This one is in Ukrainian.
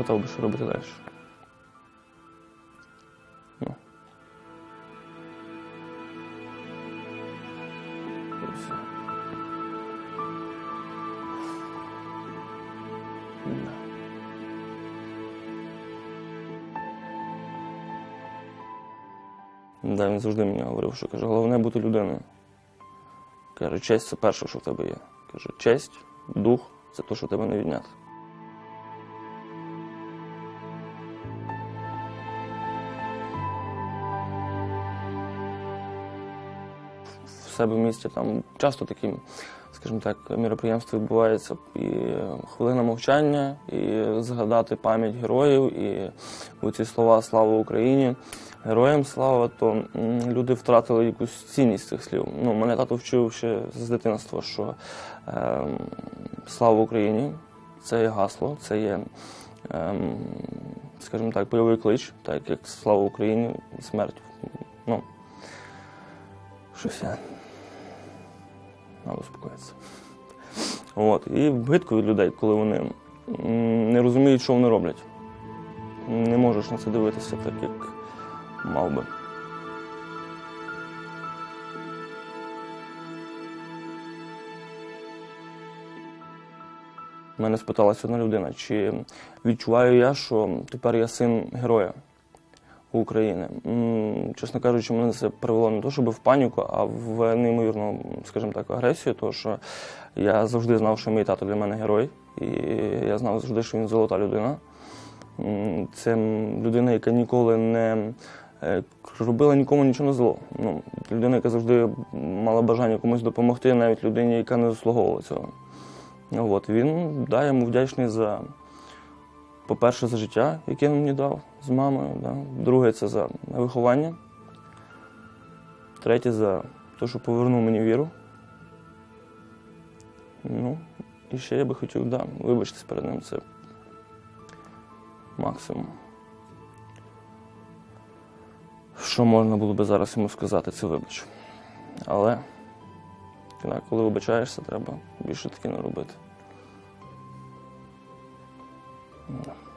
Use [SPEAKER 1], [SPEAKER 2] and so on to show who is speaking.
[SPEAKER 1] запитав би, що робити далі. Ну. Да, він завжди мені говорив, що каже, головне бути людиною. Каже, честь це перше, що в тебе є. Каже, честь, дух це те, що тебе не відняти. Себе в місті там часто такі, скажімо так, міроприємства відбуваються. І хвилина мовчання, і згадати пам'ять героїв, і ці слова Слава Україні! Героям слава, то люди втратили якусь цінність цих слів. Ну, мене тато вчив ще з дитинства, що е, слава Україні це є гасло, це є, е, скажімо так, бойовий клич, так як слава Україні, смерть. Ну, щось Надо успокоїтися. От. І гидко від людей, коли вони не розуміють, що вони роблять. Не можеш на це дивитися так, як мав би. Мене спиталася одна людина, чи відчуваю я, що тепер я син героя України. Чесно кажучи, мене це привело не то, щоб в паніку, а в неймовірну, скажімо так, агресію, тому що я завжди знав, що мій тато для мене герой, і я знав завжди, що він золота людина. Це людина, яка ніколи не е, робила нікому нічого на зло. Ну, людина, яка завжди мала бажання комусь допомогти, навіть людині, яка не заслуговувала цього. От, він да, йому вдячний за, по-перше, за життя, яке він мені дав з мамою. Да. Друге, це за виховання. Третє, за те, що повернув мені віру. Ну, і ще я би хотів, да, вибачитись перед ним. Це максимум. Що можна було би зараз йому сказати, це вибач. Але коли вибачаєшся, треба більше таки не робити. Yeah.